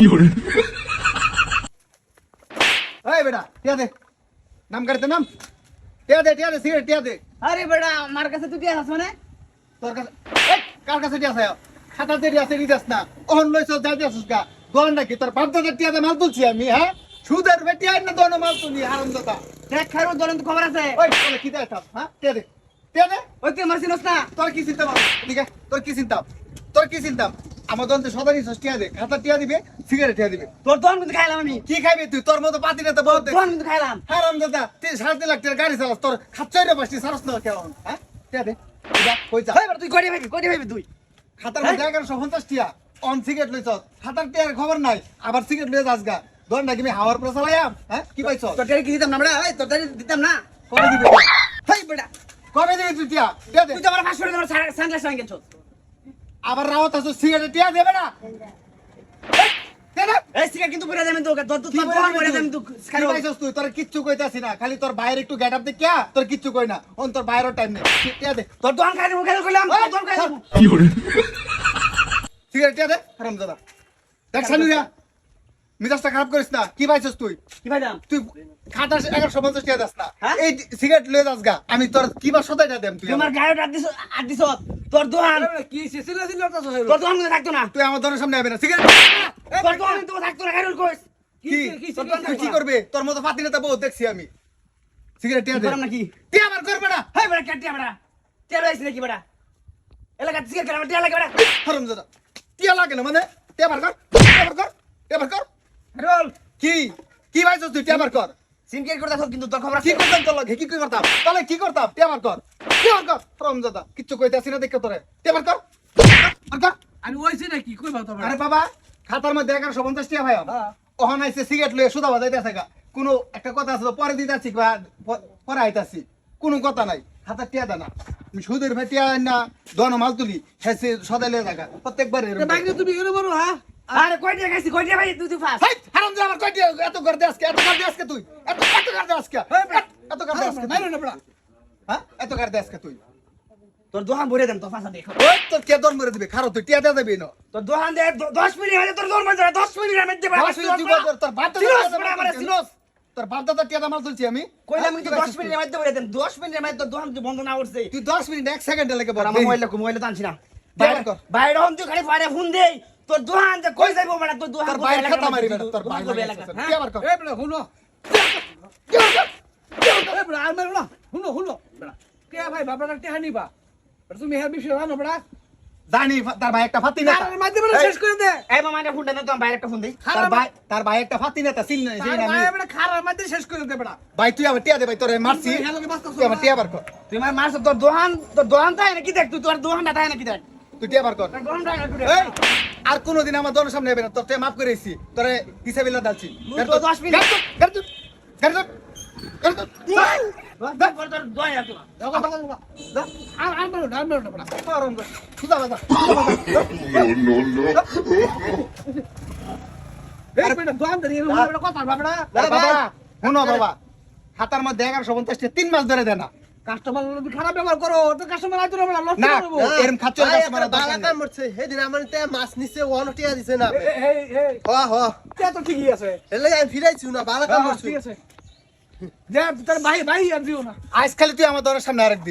এই বেটা টিয়া দে। নাম গাড়িতে নাম। টিয়া দে টিয়া দে সিগারেট টিয়া দে। আরে বেটা আমার কাছে তুই আসছ মানে? তোর কাছে এই, কার কাছে টিয়া আছে? খাতাতে টিয়া আছে নিদাস না। ওহন লইছ যাই দিয়াছিস গা। দোকান নাকি? তোর বাপ দাদার টিয়া দে মাল তুলছি আমি হ্যাঁ? সুদের বেটি আইন না দোকানে মাল তুলি হারাম দাদা দেখ খারু দলেন তো খবর আছে। ওই তোলে কি দেয় থাম হ্যাঁ? টিয়া দে। টিয়া দে। ওই তুই আমার চিনস না। তোর কি চিন্তা বাবা ঠিক আছে তোর কি চিন্তা? তোর কি চিন্তা? আমার দোকান সদা নিছস টিয়া দে খাতা টিয়া দিবে সিগারেট টিয়া দিবে। তোর দোকান কিন্তু খাইলাম আমি। কি খাইবি তুই? তোর মতো পাতি না তো বহুত দোকান কিন্তু খাইলাম। হারাম দাদা তুই সাড়ে তিন লাখ টাকার গাড়ি চালাস। তোর খাচ্ছাই রে বাসটি সারস না কেমন হ্যাঁ? টিয়া দে। যা, কই যা। ওই বেটা তুই কই ভাবি? কই ভাবি তুই? খাতার মধ্যে এগারোশো পঞ্চাশ টিয়া। অন সিগারেট লইছ। খাতার টিয়ার খবর নাই। আবার সিগারেট লইয়া যাস গা। ধর নাকি আমি হাওয়ার পরে চালাইয়াম হ্যাঁ? কি পাইছ? তরকারি কি দিতাম না তরকারি দিতাম না। কবে দিবি? হেই কবে দিবি তুই টিয়া? তুই তো আমার সানগ্লাস গেছো আবার রাওয়াত আছো সিগারেট টিয়া দেবে না? কিন্তু তোর কিচ্ছু কইতাছি না খালি তোর বাইরে একটু গেট আপ দেখিয়া তোর কিচ্ছু কই না। অন তোর বাইরের টাইম নেই টিয়া দে। তোর দোকান খাই দেবো খাই কইলাম দোকান খাই দেবো। সিগারেট দে হারাম দাদা দেখ মিজাজটা খারাপ করিস না। কি পাইছস তুই? কি ভাইলাম তুই খাটাস এগারোশো পঞ্চাশ টাকা দাস না। হ্যাঁ? এই সিগারেট লয়ে যাস গা। আমি তোর কিবা সদাইটা দেম তুই আমার। গায়ে আট দিছ আট দিছ। তোর দোকান কি ছিল ছিল তো তোর দোকান থাকতো না? তুই আমার দোকানের সামনে আবে না। সিগারেট তোর দোকান কিন্তু থাকতো না কইস। কি তুই কি করবে? তোর মতো ফাতি নেতা বহুত দেখছি আমি। সিগারেট টিয়া দে। নাকি তুই আমার করবে না। হেই কাটিয়া বেটা তেল আইছ নাকি বেটা এলাকা সিগারেট তেল লাগে দাদা। টিয়া লাগে না মানে? টিয়া বার কর। টিয়া বার কর। টিয়া বার কর। রোল কি? কি পাইছস তুই? টিয়া বার কর সিনকেট করে দেখো কিন্তু তোর খবর কি করতাম তোর লগে? কি কি করতাম? তাহলে কি করতাম? টিয়া বার কর। টিয়া বার কর। হারাম দাদা কিচ্ছু কইতে আসি না দেখে তোরে। টিয়া বার কর কর। আমি ওইছি নাকি? কই বাতো আরে বাবা খাতার মধ্যে এগারোশো পঞ্চাশ টাকা ভাই হ্যাঁ। ওখানে আইসে সিগারেট লয়ে সুদা বাজাইতে আছে গা। কোনো একটা কথা আছে পরে দিতে আসছি বা পরে আইতাছি কোনো কথা নাই। খাতার টিয়া দেনা। সুদের ভাই টিয়া না দন মাল তুলি। হ্যাঁ সদাই লয়ে থাকা প্রত্যেকবার এরকম তুমি বড় হ্যাঁ? আরে কই দিয়ে গেছি? কই দিয়ে ভাই? তুই তুই ফাস। হারাম যা আমার কয় টিয়া এত করে দে আজকে এত করে দে আজকে তুই? এত এত করে দে আজকে? এত করে দে আজকে নাই না বড়া হ্যাঁ? এত করে দে আজকে তুই? তোর দোকান ভরে দেন তোর ফাঁসা দেখো ওই তোর কে দন মেরে দিবে? খারো তুই টিয়া দিয়ে দেবি না। তোর দোকান দে দ- দশ মিনিট হলে তোর দোকান বন্ধ দশ মিনিট আমি দেবো দশ মিনিট জীবন তোর- বাপ দাদা আমার মাল তোর বাপ দাদা টিয়া দিয়ে মাল তুলছি আমি। কইলাম কিন্তু হ্যাঁ, দশ মিনিটের মধ্যে বলে দেন। দশ মিনিটের মধ্যে তোর দোকান বন্ধ না করছে। তুই দশ মিনিট এক সেকেন্ডে লেগে বল আমার মোবাইল মোবাইল তো আনছি না। বাইরে কর। বাইরে হন তুই খালি ফাড়ে ফোন দেই। তোর দোকান যে কই যাইবো মানে তোর দোকান তোর বাইরে খাতা মারি? বেটা তোর বাইরে এলাকার, কি হ্যাঁ? আবার কর এ বড়া হুনো। এ বড়া আর মারো না। হুনো হুনো। বড়া কে ভাই বাবাটা টেহা নিবা? বড়া তুমি হের বিষয় জানো বড়া? জানি তার ভাই একটা ফাতি নেতা। তার মাধ্যমে শেষ করে দে। এই মামা একটা ফোন দেন তো বাইরে একটা ফোন দেই তার ভাই তার ভাই একটা ফাতি নেতা সিল না সিল তার না ভাই বড়া খারাপ মাধ্যমে শেষ করে দে বড়া। ভাই তুই আমার টিয়া দে ভাই তোরে মারছি। তুই আমার টিয়া বার কর। তুই আমার মারছ তোর দোকান তোর দোকান তাই নাকি দেখ তুই তোর দোকানটা তাই নাকি দেখ। তুই টিয়া বার কর। এই আর কোনোদিন আমার দোকানের সামনে হবে না। তোর মাফ করে এসেছি তোরে হিসাবে না দাচ্ছি তুই তো দশ মিনিট- গাড়ি তো গাড়ি তো গাড়ি তো দেখ তোর তোর দোকান আছে না দেখো দেখো দেখো আর আর মারো না আর মারো না বড়া আরাম কর। সুদা বাজা No, no, no. এই বেটা দোকান ধরে বড়া কথা বাবড়া বাবা। শুনো বাবা। খাতার মধ্যে এগারোশো পঞ্চাশ টাকা তিন মাস ধরে দেনা কাস্টমার যদি খারাপ ব্যবহার করো তো কাস্টমার আইতো না বড়া লস না এরম খাচ্চর কাস্টমার দরকার নেই। মরছে। সেদিন আমার তে মাছ নিচে দিছে না। হ হ। তে তো ঠিকই আছে। এলে আমি ফিরাইছি না বালা কাম হ্যাঁ, করছি ঠিক আছে। যে তোর ভাই ভাই আর দিও না। আজ খালি তুই আমার দরের সামনে আরেক দিন।